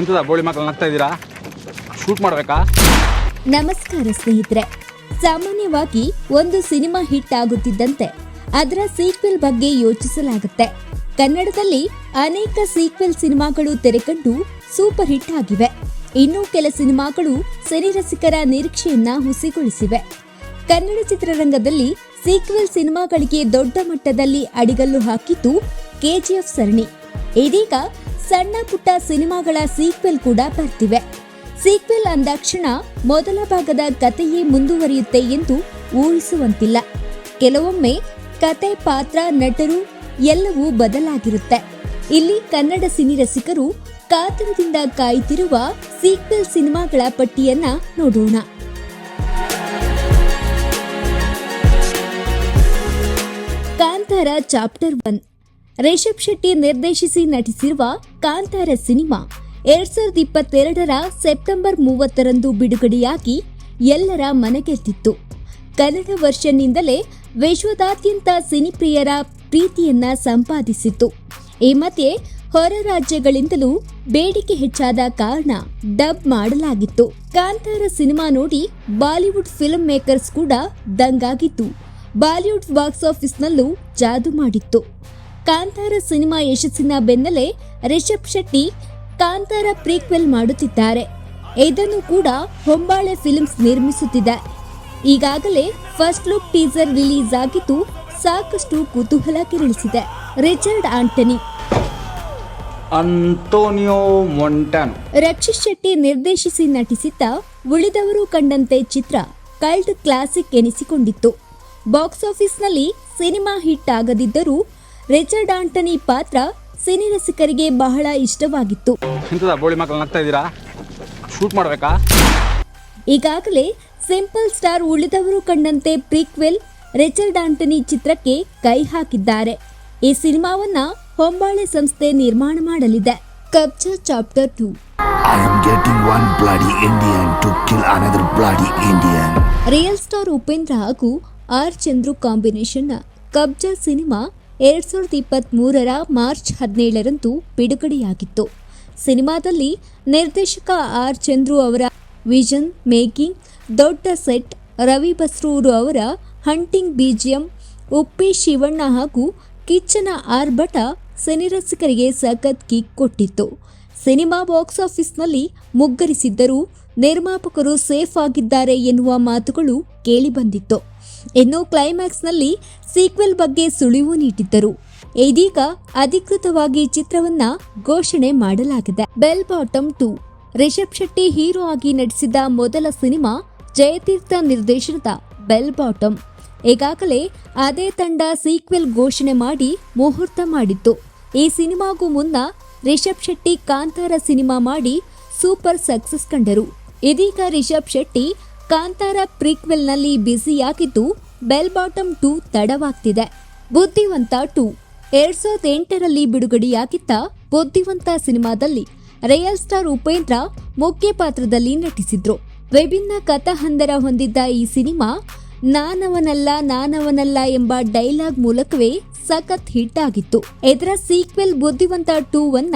ಇಂಥದ ಬೋಳಿ ಮಕ್ಕಳು ನಗ್ತಾ ಇದ್ದೀರಾ? ಶೂಟ್ ಮಾಡಬೇಕಾ? ನಮಸ್ಕಾರ ಸ್ನೇಹಿತರೆ. ಸಾಮಾನ್ಯವಾಗಿ ಒಂದು ಸಿನಿಮಾ ಹಿಟ್ ಆಗುತ್ತಿದ್ದಂತೆ ಅದರ ಸೀಕ್ವೆಲ್ ಬಗ್ಗೆ ಯೋಚಿಸಲಾಗುತ್ತೆ. ಕನ್ನಡದಲ್ಲಿ ಅನೇಕ ಸೀಕ್ವೆಲ್ ಸಿನಿಮಾಗಳು ತೆರೆಕಂಡು ಸೂಪರ್ ಹಿಟ್ ಆಗಿವೆ. ಇನ್ನೂ ಕೆಲ ಸಿನಿಮಾಗಳು ಸಿನಿರಸಿಕರ ನಿರೀಕ್ಷೆಯನ್ನ ಹುಸಿಗೊಳಿಸಿವೆ. ಕನ್ನಡ ಚಿತ್ರರಂಗದಲ್ಲಿ ಸೀಕ್ವೆಲ್ ಸಿನಿಮಾಗಳಿಗೆ ದೊಡ್ಡ ಮಟ್ಟದಲ್ಲಿ ಅಡಿಗಲ್ಲು ಹಾಕಿದ್ದು ಕೆಜಿಎಫ್ ಸರಣಿ. ಇದೀಗ ಸಣ್ಣ ಪುಟ್ಟ ಸಿನಿಮಾಗಳ ಸೀಕ್ವೆಲ್ ಕೂಡ ಬರ್ತಿವೆ. ಸೀಕ್ವೆಲ್ ಅಂದಾಕ್ಷಣ ಮೊದಲ ಭಾಗದ ಕಥೆಯೇ ಮುಂದುವರಿಯುತ್ತೆ ಎಂದು ಊಹಿಸುವಂತಿಲ್ಲ. ಕೆಲವೊಮ್ಮೆ ಕತೆ ಪಾತ್ರ, ನಟರು ಎಲ್ಲವೂ ಬದಲಾಗಿರುತ್ತೆ. ಇಲ್ಲಿ ಕನ್ನಡ ಸಿನಿ ರಸಿಕರು ಕಾತರದಿಂದ ಕಾಯುತ್ತಿರುವ ಸೀಕ್ವೆಲ್ ಸಿನಿಮಾಗಳ ಪಟ್ಟಿಯನ್ನ ನೋಡೋಣ. Kantara chapter one. Rishabh Shetty ನಿರ್ದೇಶಿಸಿ ನಟಿಸಿರುವ ಕಾಂತಾರ ಸಿನಿಮಾ ಎರಡ್ ಸಾವಿರದ ಇಪ್ಪತ್ತೆರಡರ ಸೆಪ್ಟೆಂಬರ್ ಮೂವತ್ತರಂದು ಬಿಡುಗಡೆಯಾಗಿ ಎಲ್ಲರ ಮನಗೆದ್ದಿತ್ತು ಕನ್ನಡ ವರ್ಷನ್ನಿಂದಲೇ ವಿಶ್ವದಾದ್ಯಂತ ಸಿನಿಪ್ರಿಯರ ಪ್ರೀತಿಯನ್ನ ಸಂಪಾದಿಸಿತ್ತು. ಈ ಮಧ್ಯೆ ಹೊರ ರಾಜ್ಯಗಳಿಂದಲೂ ಬೇಡಿಕೆ ಹೆಚ್ಚಾದ ಕಾರಣ ಡಬ್ ಮಾಡಲಾಗಿತ್ತು. ಕಾಂತಾರ ಸಿನಿಮಾ ನೋಡಿ ಬಾಲಿವುಡ್ ಫಿಲ್ಮ್ ಮೇಕರ್ಸ್ ಕೂಡ ದಂಗಾಗಿತ್ತು ಬಾಲಿವುಡ್ ಬಾಕ್ಸ್ ಆಫೀಸ್ನಲ್ಲೂ ಜಾದು ಮಾಡಿತ್ತು. ಕಾಂತಾರ ಸಿನಿಮಾ ಯಶಸ್ಸಿನ ಬೆನ್ನಲ್ಲೇ ರಿಷಬ್ ಶೆಟ್ಟಿ ಕಾಂತಾರ ಪ್ರೀಕ್ವೆಲ್ ಮಾಡುತ್ತಿದ್ದಾರೆ. ಇದನ್ನು ಕೂಡ ಹೊಂಬಾಳೆ ಫಿಲ್ಮ್ಸ್ ನಿರ್ಮಿಸುತ್ತಿದೆ. ಈಗಾಗಲೇ ಫಸ್ಟ್ ಲುಕ್ ಟೀಸರ್ ರಿಲೀಸ್ ಆಗಿದ್ದು ಸಾಕಷ್ಟು ಕುತೂಹಲ ಕೆರಳಿಸಿದೆ. Richard Antony. Antonio Montan. Rakshit Shetty ನಿರ್ದೇಶಿಸಿ ನಟಿಸಿದ್ದ ಉಳಿದವರು ಕಂಡಂತೆ ಚಿತ್ರ ಕಲ್ಟ್ ಕ್ಲಾಸಿಕ್ ಎನಿಸಿಕೊಂಡಿತ್ತು. ಬಾಕ್ಸ್ ಆಫೀಸ್ನಲ್ಲಿ ಸಿನಿಮಾ ಹಿಟ್ ಆಗದಿದ್ದರೂ ರಿಚರ್ಡ್ ಆಂಟನಿ ಪಾತ್ರ ಸಿನಿ ರಸಿಕರಿಗೆ ಬಹಳ ಇಷ್ಟವಾಗಿತ್ತು. ಇಂಥದ ಬೋಳಿ ಮಕ್ಕಳು ನಗ್ತಾ ಇದ್ದೀರಾ? ಶೂಟ್ ಮಾಡಬೇಕಾ? ಈಗಾಗಲೇ ಸಿಂಪಲ್ ಸ್ಟಾರ್ ಉಳಿದವರು ಕಂಡಂತೆ ಪ್ರೀಕ್ವೆಲ್ ರಿಚರ್ಡ್ ಆಂಟನಿ ಚಿತ್ರಕ್ಕೆ ಕೈ ಹಾಕಿದ್ದಾರೆ. ಈ ಸಿನಿಮಾವನ್ನ ಹೊಂಬಾಳೆ ಸಂಸ್ಥೆ ನಿರ್ಮಾಣ ಮಾಡಲಿದೆ. Kabzaa chapter two. Real star Upendra ಹಾಗೂ ಆರ್ ಚಂದ್ರು ಕಾಂಬಿನೇಷನ್ನ ಕಬ್ಜಾ ಸಿನಿಮಾ ಎರಡ್ ಸಾವಿರದ ಇಪ್ಪತ್ತ್ ಮೂರರ ಮಾರ್ಚ್ ಹದಿನೇಳರಂದು ಬಿಡುಗಡೆಯಾಗಿತ್ತು. ಸಿನಿಮಾದಲ್ಲಿ ನಿರ್ದೇಶಕ ಆರ್. ಚಂದ್ರು ಅವರ ವಿಷನ್ ಮೇಕಿಂಗ್, ದೊಡ್ಡ ಸೆಟ್ ರವಿ ಬಸ್ರೂರು ಅವರ ಹಂಟಿಂಗ್ ಬಿಜಿಎಂ ಉಪ್ಪಿ ಶಿವಣ್ಣ ಹಾಗೂ ಕಿಚ್ಚನ ಆರ್ಭಟ ಸಿನಿರಸಿಕರಿಗೆ ಸಖತ್ ಕಿಕ್ ಕೊಟ್ಟಿತ್ತು. ಸಿನಿಮಾ ಬಾಕ್ಸ್ ಆಫೀಸ್ನಲ್ಲಿ ಮುಗ್ಗರಿಸಿದ್ದರೂ ನಿರ್ಮಾಪಕರು ಸೇಫ್ ಆಗಿದ್ದಾರೆ ಎನ್ನುವ ಮಾತುಗಳು ಕೇಳಿಬಂದಿತ್ತು ಇನ್ನು ಕ್ಲೈಮ್ಯಾಕ್ಸ್ನಲ್ಲಿ ಸೀಕ್ವೆಲ್ ಬಗ್ಗೆ ಸುಳಿವು ನೀಡಿದ್ದರು. ಇದೀಗ ಅಧಿಕೃತವಾಗಿ ಚಿತ್ರವನ್ನ ಘೋಷಣೆ ಮಾಡಲಾಗಿದೆ. Bell bottom two. Rishab Shetty hero ಆಗಿ ನಟಿಸಿದ ಮೊದಲ ಸಿನಿಮಾ ಜಯತೀರ್ಥ ನಿರ್ದೇಶನದ ಬೆಲ್ ಬಾಟಮ್. ಈಗಾಗಲೇ ಅದೇ ತಂಡ ಸೀಕ್ವೆಲ್ ಘೋಷಣೆ ಮಾಡಿ ಮುಹೂರ್ತ ಮಾಡಿತ್ತು. ಈ ಸಿನಿಮಾಗೂ ಮುನ್ನ ರಿಷಬ್ ಶೆಟ್ಟಿ ಕಾಂತಾರ ಸಿನಿಮಾ ಮಾಡಿ ಸೂಪರ್ ಸಕ್ಸಸ್ ಕಂಡರು. ಇದೀಗ ರಿಷಬ್ ಶೆಟ್ಟಿ ಕಾಂತಾರ ಪ್ರೀಕ್ವೆಲ್ನಲ್ಲಿ ಬ್ಯುಸಿಯಾಗಿದ್ದು, ಬೆಲ್ ಬಾಟಮ್ ಟೂ ತಡವಾಗ್ತಿದೆ. ಬುದ್ಧಿವಂತ ಟೂ. ಎರಡ್ ಸಾವಿರದ ಎಂಟರಲ್ಲಿ ಬಿಡುಗಡೆಯಾಗಿದ್ದ ಬುದ್ಧಿವಂತ ಸಿನಿಮಾದಲ್ಲಿ ರಿಯಲ್ ಸ್ಟಾರ್ ಉಪೇಂದ್ರ ಮುಖ್ಯ ಪಾತ್ರದಲ್ಲಿ ನಟಿಸಿದ್ರು. ವಿಭಿನ್ನ ಕಥಾಹಂದರ ಹೊಂದಿದ್ದ ಈ ಸಿನಿಮಾ, ನಾನವನಲ್ಲ ನಾನವನಲ್ಲ ಎಂಬ ಡೈಲಾಗ್ ಮೂಲಕವೇ ಸಖತ್ ಹಿಟ್ ಆಗಿತ್ತು. ಇದರ ಸೀಕ್ವೆಲ್ ಬುದ್ಧಿವಂತ ಟೂ ಅನ್ನ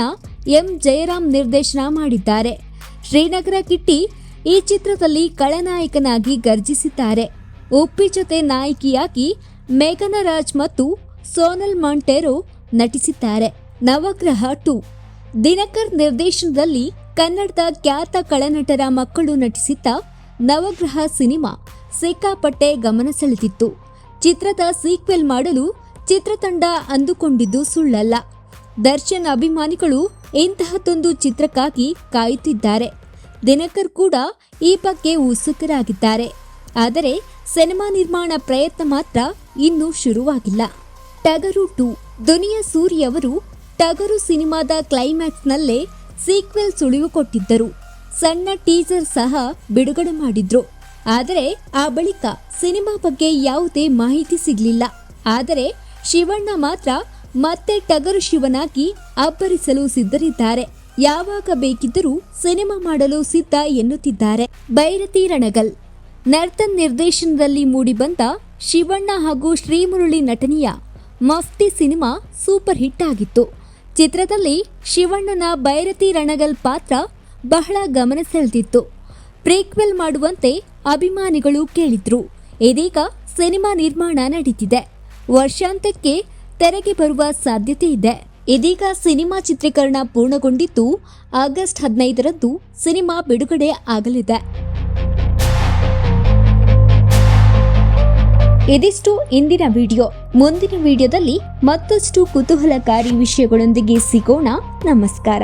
ಎಂ. ಜಯರಾಮ್ ನಿರ್ದೇಶನ ಮಾಡಿದ್ದಾರೆ. ಶ್ರೀನಗರ ಕಿಟ್ಟಿ ಈ ಚಿತ್ರದಲ್ಲಿ ಖಳನಾಯಕನಾಗಿ ಗರ್ಜಿಸಿದ್ದಾರೆ. ಉಪ್ಪಿ ಜೊತೆ ನಾಯಕಿಯಾಗಿ ಮೇಘನ ರಾಜ್ ಮತ್ತು ಸೋನಲ್ ಮಾಂಟೆರೊ ನಟಿಸಿದ್ದಾರೆ. ನವಗ್ರಹ ಟು. ದಿನಕರ್ ನಿರ್ದೇಶನದಲ್ಲಿ ಕನ್ನಡದ ಖ್ಯಾತ ಖಳನಟರ ಮಕ್ಕಳು ನಟಿಸಿದ್ದ ನವಗ್ರಹ ಸಿನಿಮಾ ಸಿಕ್ಕಾಪಟ್ಟೆ ಗಮನ ಸೆಳೆದಿತ್ತು. ಚಿತ್ರದ ಸೀಕ್ವೆಲ್ ಮಾಡಲು ಚಿತ್ರತಂಡ ಅಂದುಕೊಂಡಿದ್ದು ಸುಳ್ಳಲ್ಲ. ದರ್ಶನ್ ಅಭಿಮಾನಿಗಳು ಇಂತಹದ್ದೊಂದು ಚಿತ್ರಕ್ಕಾಗಿ ಕಾಯುತ್ತಿದ್ದಾರೆ. ದಿನಕರ್ ಕೂಡ ಈ ಬಗ್ಗೆ ಉತ್ಸುಕರಾಗಿದ್ದಾರೆ. ಆದರೆ ಸಿನಿಮಾ ನಿರ್ಮಾಣ ಪ್ರಯತ್ನ ಮಾತ್ರ ಇನ್ನೂ ಶುರುವಾಗಿಲ್ಲ. ಟಗರು ಟು, ದುನಿಯಾ ಸೂರಿ ಅವರು ಟಗರು ಸಿನಿಮಾದ ಕ್ಲೈಮ್ಯಾಕ್ಸ್ನಲ್ಲೇ ಸೀಕ್ವೆಲ್ ಸುಳಿವು ಕೊಟ್ಟಿದ್ದರು ಸಣ್ಣ ಟೀಸರ್ ಸಹ ಬಿಡುಗಡೆ ಮಾಡಿದ್ರು. ಆದರೆ ಆ ಬಳಿಕ ಸಿನಿಮಾ ಬಗ್ಗೆ ಯಾವುದೇ ಮಾಹಿತಿ ಸಿಗಲಿಲ್ಲ. ಆದರೆ ಶಿವಣ್ಣ ಮಾತ್ರ ಮತ್ತೆ ಟಗರು ಶಿವನಾಗಿ ಅಬ್ಬರಿಸಲು ಸಿದ್ಧರಿದ್ದಾರೆ. ಯಾವಾಗ ಬೇಕಿದ್ದರೂ ಸಿನಿಮಾ ಮಾಡಲು ಸಿದ್ಧ ಎನ್ನುತ್ತಿದ್ದಾರೆ. ಬೈರತಿ ರಣಗಲ್. ನರ್ತನ್ ನಿರ್ದೇಶನದಲ್ಲಿ ಮೂಡಿಬಂದ ಶಿವಣ್ಣ ಹಾಗೂ ಶ್ರೀಮುರುಳಿ ನಟನೆಯ ಮಫ್ತಿ ಸಿನಿಮಾ ಸೂಪರ್ ಹಿಟ್ ಆಗಿತ್ತು. ಚಿತ್ರದಲ್ಲಿ ಶಿವಣ್ಣನ ಬೈರತಿ ರಣಗಲ್ ಪಾತ್ರ ಬಹಳ ಗಮನ ಸೆಳೆದಿತ್ತು. ಪ್ರೀಕ್ವೆಲ್ ಮಾಡುವಂತೆ ಅಭಿಮಾನಿಗಳು ಕೇಳಿದ್ರು. ಇದೀಗ ಸಿನಿಮಾ ನಿರ್ಮಾಣ ನಡೀತಿದೆ. ವರ್ಷಾಂತ್ಯಕ್ಕೆ ತೆರೆಗೆ ಬರುವ ಸಾಧ್ಯತೆ ಇದೆ. ಇದೀಗ ಸಿನಿಮಾ ಚಿತ್ರೀಕರಣ ಪೂರ್ಣಗೊಂಡಿದ್ದು ಆಗಸ್ಟ್ ಹದಿನೈದರಂದು ಸಿನಿಮಾ ಬಿಡುಗಡೆ ಆಗಲಿದೆ. ಇದಿಷ್ಟು ಇಂದಿನ ವಿಡಿಯೋ. ಮುಂದಿನ ವಿಡಿಯೋದಲ್ಲಿ ಮತ್ತಷ್ಟು ಕುತೂಹಲಕಾರಿ ವಿಷಯಗಳೊಂದಿಗೆ ಸಿಗೋಣ. ನಮಸ್ಕಾರ.